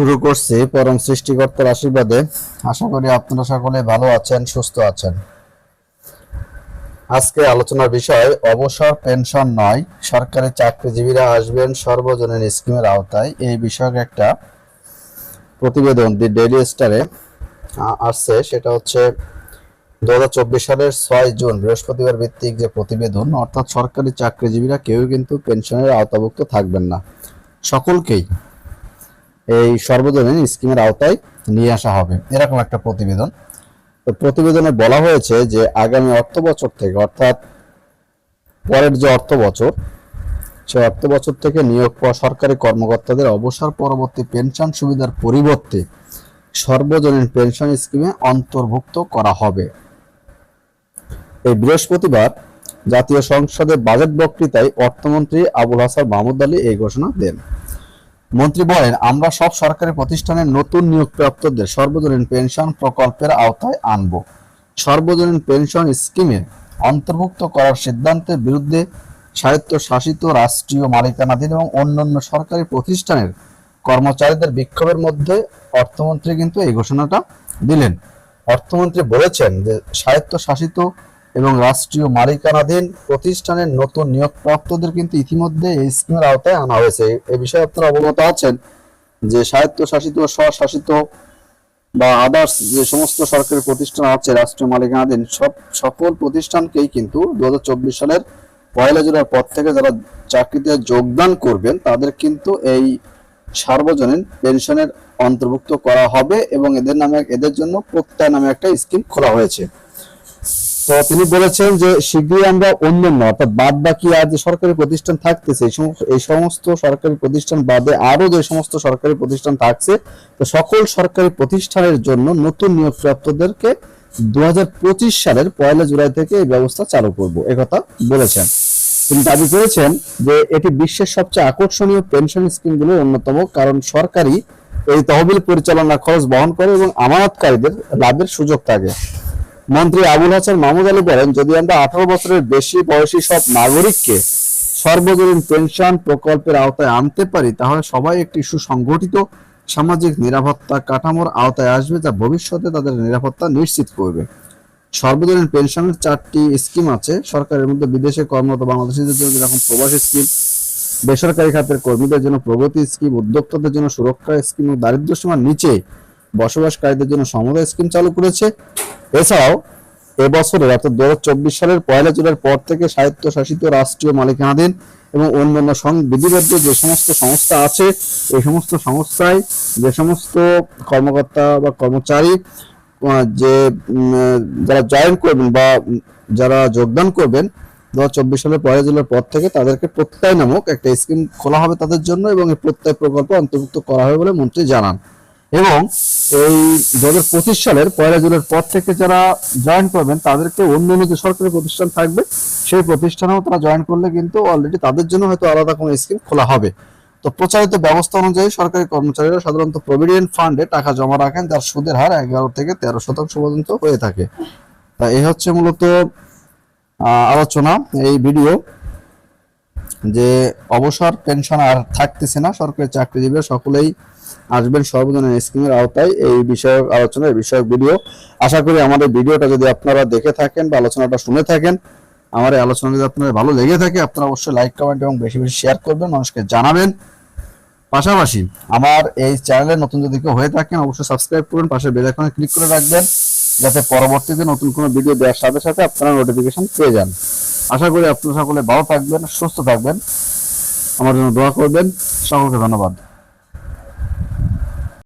শুরু করছি। পরম সৃষ্টিকর্তার আশীর্বাদে। আশা করি আপনারা সকলে ভালো আছেন, সুস্থ আছেন। আজকে আলোচনার বিষয়, অবসর পেনশন নয়, সরকারি চাকরিজীবীরা আসবেন সর্বজনীন স্কিমের আওতায়। এই বিষয়ক একটা প্রতিবেদন দি ডেইলি স্টারে আসছে। সেটা হচ্ছে দু হাজার চব্বিশ সালের ছয় জুন, বৃহস্পতিবার ভিত্তিক যে প্রতিবেদন, অর্থাৎ সরকারি চাকরিজীবীরা কেউ কিন্তু পেনশনের আওতাভুক্ত থাকবেন না। সকলকেই এই সর্বজনীন স্কিমের আওতায় নিয়ে আসা হবে। এরকম একটা প্রতিবেদন। তো প্রতিবেদনে বলা হয়েছে যে, আগামী অর্থ বছর থেকে, অর্থাৎ পরের যে অর্থ বছর সে অর্থ বছর থেকে নিয়োগ পাওয়া সরকারি কর্মকর্তাদের অবসর পরবর্তী পেনশন সুবিধার পরিবর্তে সর্বজনীন পেনশন স্কিমে অন্তর্ভুক্ত করা হবে। এই বৃহস্পতিবার জাতীয় সংসদে বাজেট বক্তৃতায় অর্থমন্ত্রী আবুল হাসান মাহমুদ আলী এই ঘোষণা দেন। মন্ত্রী বলেন, আমরা সব সরকারি প্রতিষ্ঠানের নতুন নিয়োগ নিয়োগপ্রাপ্তদের সর্বজনীন পেনশন প্রকল্পের আওতায় আনব। সর্বজনীন পেনশন স্কিমে অন্তর্ভুক্ত করার সিদ্ধান্তের বিরুদ্ধে স্বায়ত্তশাসিত রাষ্ট্রীয় মালিকানাধীন এবং অন্যান্য সরকারি প্রতিষ্ঠানের কর্মচারীদের বিক্ষোভের মধ্যে অর্থমন্ত্রী কিন্তু এই ঘোষণাটা দিলেন। অর্থমন্ত্রী বলেছেন যে, স্বায়ত্তশাসিত এবং রাষ্ট্রীয় মালিকানাধীন প্রতিষ্ঠানের নতুন নিয়োগপ্রাপ্তদের কিন্তু ইতিমধ্যে এই স্কিমের আওতায় আনা হয়েছে। এই বিষয়ে আপনারা অবগত আছেন যে স্বায়ত্তশাসিত স্বশাসিত বা আদার্স যে সমস্ত সরকারি প্রতিষ্ঠান আছে রাষ্ট্রীয় মালিকানাধীন, সব সকল প্রতিষ্ঠানকেই কিন্তু দু হাজার চব্বিশ সালের পয়লা জুলাই পর থেকে যারা চাকরিতে যোগদান করবেন, তাদের কিন্তু এই সার্বজনীন পেনশনের অন্তর্ভুক্ত করা হবে এবং এদের নামে, এদের জন্য প্রত্যয় নামে একটা স্কিম খোলা হয়েছে। তো তিনি বলেছেন যে শীঘ্রই আমরা অন্যান্য, অর্থাৎ বাদ বাকি আর যে সরকারি প্রতিষ্ঠান থাকতেছে এই সমস্ত সরকারি প্রতিষ্ঠান বাদে আরও যে সমস্ত সরকারি প্রতিষ্ঠান থাকছে, তো সকল সরকারি প্রতিষ্ঠানের জন্য নতুন নিয়োগপ্রাপ্তদেরকে দুই হাজার পঁচিশ সালের পয়লা জুলাই থেকে এই ব্যবস্থা চালু করব একথা বলেছেন। তিনি দাবি করেছেন যে এটি বিশ্বের সবচেয়ে আকর্ষণীয় পেনশন স্কিমগুলোর অন্যতম কারণ সরকারি এই তহবিল পরিচালনা খরচ বহন করে এবং আমানতকারীদের লাভের সুযোগ থাকে। মন্ত্রী আবুল হাসান মাহমুদ আলী বলেন, যদি আমরা আঠারো বছরের বেশি বয়সী সব নাগরিককে সর্বজনীন পেনশন প্রকল্পের আওতায় আনতে পারি, তাহলে সবাই একটি সুসংগঠিত সামাজিক নিরাপত্তা কাঠামোর আওতায় আসবে যা ভবিষ্যতে তাদের নিরাপত্তা নিশ্চিত করবে। সর্বজনীন পেনশনের চারটি স্কিম আছে। সরকারের মধ্যে বিদেশে কর্মরত বাংলাদেশিদের জন্য যেরকম প্রবাসী স্কিম, বেসরকারি খাতের কর্মীদের জন্য প্রগতি স্কিম, উদ্যোক্তাদের জন্য সুরক্ষা স্কিম ও দারিদ্র্য সীমার নিচে বসবাসকারীদের জন্য সমুদায় স্কিম চালু করেছে। এছাড়াও, এবছরের অর্থাৎ দু সালের পয়লা জুলাইয়ের পর থেকে স্বায়ত্তশাসিত রাষ্ট্রীয় মালিকানাধীন এবং অন্যান্য বিধিবদ্ধ যে সমস্ত সংস্থা আছে, এই সমস্ত সংস্থায় যে সমস্ত কর্মকর্তা বা কর্মচারী যে যারা জয়েন করবেন বা যারা যোগদান করবেন, দু চব্বিশ সালের পয়লা জুলাইয়ের পর থেকে তাদেরকে প্রত্যয় নামক একটা স্কিম খোলা হবে তাদের জন্য এবং এই প্রত্যয় প্রকল্প অন্তর্ভুক্ত করা হবে বলে মন্ত্রী জানান। এবং এই দু হাজার পঁচিশ সালের পয়লা জুলাইয়ের পর থেকে যারা জয়েন করবেন, তাদেরকে অন্য অন্য যে সরকারি প্রতিষ্ঠান থাকবে, সেই প্রতিষ্ঠানেও তারা জয়েন করলে কিন্তু অলরেডি তাদের জন্য হয়তো আলাদা কোনো স্কিম খোলা হবে। তো প্রচারিত ব্যবস্থা অনুযায়ী সরকারি কর্মচারীরা সাধারণত প্রভিডেন্ট ফান্ডে টাকা জমা রাখেন, যার সুদের হার এগারো থেকে তেরো শতাংশ পর্যন্ত হয়ে থাকে। তা এই হচ্ছে মূলত আলোচনা, এই ভিডিও যে অবসর পেনশন আর থাকতেছে না, সরকারি চাকরিজীবীরা সকলেই আসবেন সর্বজনীন স্কিমের আওতায় এই বিষয়ক আলোচনা এই বিষয়ক ভিডিও আশা করি আমাদের ভিডিওটা যদি আপনারা দেখে থাকেন বা আলোচনাটা শুনে থাকেন, আমার এই আলোচনা যদি আপনাদের ভালো লেগে থাকে, আপনারা অবশ্যই লাইক কমেন্ট এবং বেশি বেশি শেয়ার করবেন, মানুষকে জানাবেন। পাশাপাশি আমার এই চ্যানেলে নতুন যদি কেউ হয়ে থাকেন, অবশ্যই সাবস্ক্রাইব করবেন পাশে বেল আইকনে ক্লিক করে রাখবেন, যাতে পরবর্তীতে নতুন কোনো ভিডিও দেওয়ার সাথে সাথে আপনারা নোটিফিকেশন পেয়ে যান। আশা করি আপনারা সকলে ভালো থাকবেন, সুস্থ থাকবেন। আমার জন্য দোয়া করবেন। সকলকে ধন্যবাদ।